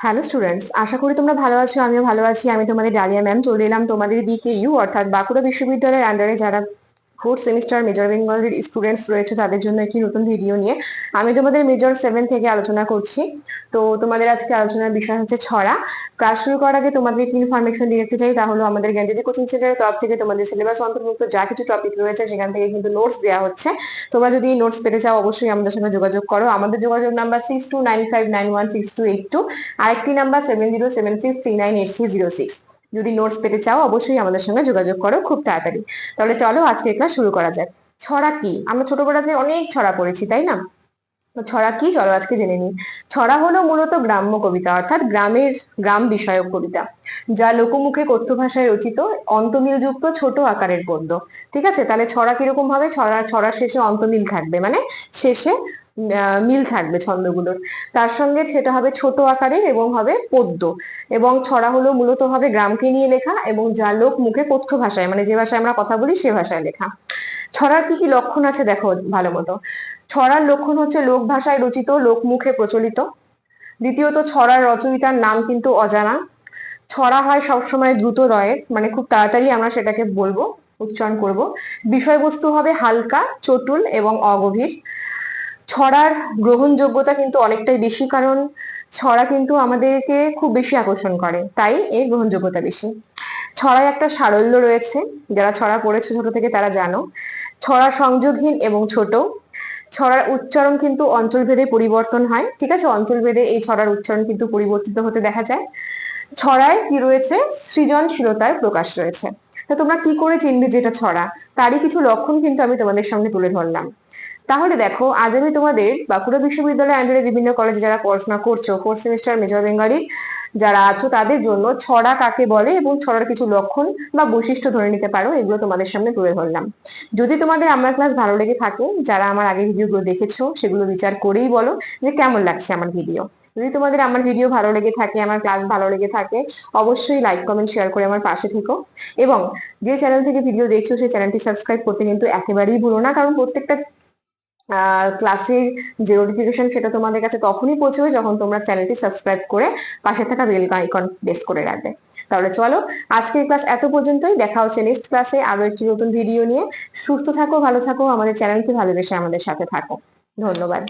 Hello students আশা করি তোমরা ভালো আছো, আমিও ভালো আছি। আমি তোমাদের ডালিয়া ম্যাম চলে এলাম তোমাদের বিকেইউ অর্থাৎ বাঁকুড়া বিশ্ববিদ্যালয়ের আন্ডারে যারা ফোর্থ সেমিস্টার মেজর বেঙ্গলের স্টুডেন্টস রয়েছে তাদের জন্য একটি নতুন ভিডিও নিয়ে। আমি তোমাদের মেজর সেভেন থেকে আলোচনা করছি। তো তোমাদের আজকে আলোচনার বিষয় হচ্ছে ছড়া। ক্লাস শুরু করার আগে তোমাদের একটি ইনফরমেশন দিয়ে রাখতে চাই। তাহলে আমাদের জ্ঞানজ্যোতি কোচিং সেন্টারের তরফ থেকে তোমাদের সিলেবাস অন্তর্ভুক্ত যা কিছু টপিক রয়েছে সেখান থেকে কিন্তু নোটস দেওয়া হচ্ছে। তোমরা যদি নোটস পেতে চাও অবশ্যই আমাদের সঙ্গে যোগাযোগ করো। আমাদের যোগাযোগ number six two nine five nine one six two eight two আরেকটি number seven zero seven six three nine eight six zero six যদি নোটস পেতে চাও, অবশ্যই আমাদের সঙ্গে যোগাযোগ করো খুব তাড়াতাড়ি। তাহলে চলো আজকে ক্লাস শুরু করা যাক। ছড়া কি? আমরা ছোটবেলাতে অনেক ছড়া পড়েছি, তাই না? তো ছড়া কি? চলো আজকে জেনে নিই। ছড়া হলো মূলত গ্রাম্য কবিতা, অর্থাৎ গ্রামের গ্রাম বিষয়ক কবিতা, যা লোকমুখে কথ্য ভাষায় রচিত অন্তমিলযুক্ত ছোট আকারের পদ্য। ঠিক আছে? তাহলে ছড়া কীরকম হবে? ছড়া ছড়ার শেষে অন্তমিল থাকবে। মানে শেষে মিল থাকবে ছন্দগুলোর। তার সঙ্গে সেটা হবে ছোট আকারের এবং হবে পদ্য। এবং ছড়া হলো মূলত হবে গ্রামকে নিয়ে লেখা এবং যা লোক মুখে কথ্য ভাষায় মানে যে ভাষায় আমরা কথা বলি সে ভাষায় লেখা। ছড়ার কি কি লক্ষণ আছে দেখো ভালো মতো। ছড়ার লক্ষণ হচ্ছে লোক ভাষায় রচিত, লোক মুখে প্রচলিত। দ্বিতীয়ত ছড়ার রচয়িতার নাম কিন্তু অজানা। ছড়া হয় সবসময় দ্রুত রয়ের মানে খুব তাড়াতাড়ি আমরা সেটাকে বলব, উচ্চারণ করব। বিষয়বস্তু হবে হালকা, চটুল এবং অগভীর। ছড়ার গ্রহণযোগ্যতা কিন্তু অনেকটাই বেশি, কারণ ছড়া কিন্তু আমাদেরকে খুব বেশি আকর্ষণ করে, তাই এর গ্রহণযোগ্যতা বেশি। ছড়ায় একটা সারল্য রয়েছে, যারা ছড়া পড়েছে ছোট থেকে তারা জানো। ছড়া সংযোগহীন এবং ছোট। ছড়ার উচ্চারণ কিন্তু অঞ্চলভেদে পরিবর্তন হয়, ঠিক আছে? অঞ্চলভেদে এই ছড়ার উচ্চারণ কিন্তু পরিবর্তিত হতে দেখা যায়। ছড়ায় কি রয়েছে? সৃজনশীলতার প্রকাশ রয়েছে। তো তোমরা কি করে চিনবে যেটা ছড়া? তারই কিছু লক্ষণ কিন্তু আমি তোমাদের সামনে তুলে ধরলাম। তাহলে দেখো, আজ আমি তোমাদের বাঁকুড়া বিশ্ববিদ্যালয় আন্ডারে বিভিন্ন কলেজে যারা পড়াশোনা করছ ফোর্থ সেমিস্টার মেজর বেঙ্গলি যারা আছো, তাদের জন্য ছড়া কাকে বলে এবং ছড়ার কিছু লক্ষণ বা বৈশিষ্ট্য ধরে নিতে পারো, এগুলো তোমাদের সামনে তুলে ধরলাম। যদি তোমাদের আমার ক্লাস ভালো লেগে থাকে, যারা আমার আগের ভিডিওগুলো দেখেছ, সেগুলো বিচার করেই বলো যে কেমন লাগছে আমার ভিডিও যদি তোমাদের আমার ভিডিও ভালো লেগে থাকে, আমার ক্লাস ভালো লেগে থাকে, অবশ্যই লাইক কমেন্ট শেয়ার করে আমার পাশে থেকো। এবং যে চ্যানেল থেকে ভিডিও দেখছ, সেই চ্যানেলটি সাবস্ক্রাইব করতে কিন্তু একেবারেই ভুলো না, কারণ প্রত্যেকটা ক্লাসের যে নোটিফিকেশন সেটা তোমাদের কাছে তখনই পৌঁছবে যখন তোমরা চ্যানেলটি সাবস্ক্রাইব করে পাশে থাকা বেল আইকন প্রেস করে রাখবে। তাহলে চলো, আজকের ক্লাস এত পর্যন্তই, দেখা হচ্ছে নেক্সট ক্লাসে আরও একটি নতুন ভিডিও নিয়ে। সুস্থ থাকো, ভালো থাকো, আমাদের চ্যানেলকে ভালোবেসে আমাদের সাথে থাকো। ধন্যবাদ।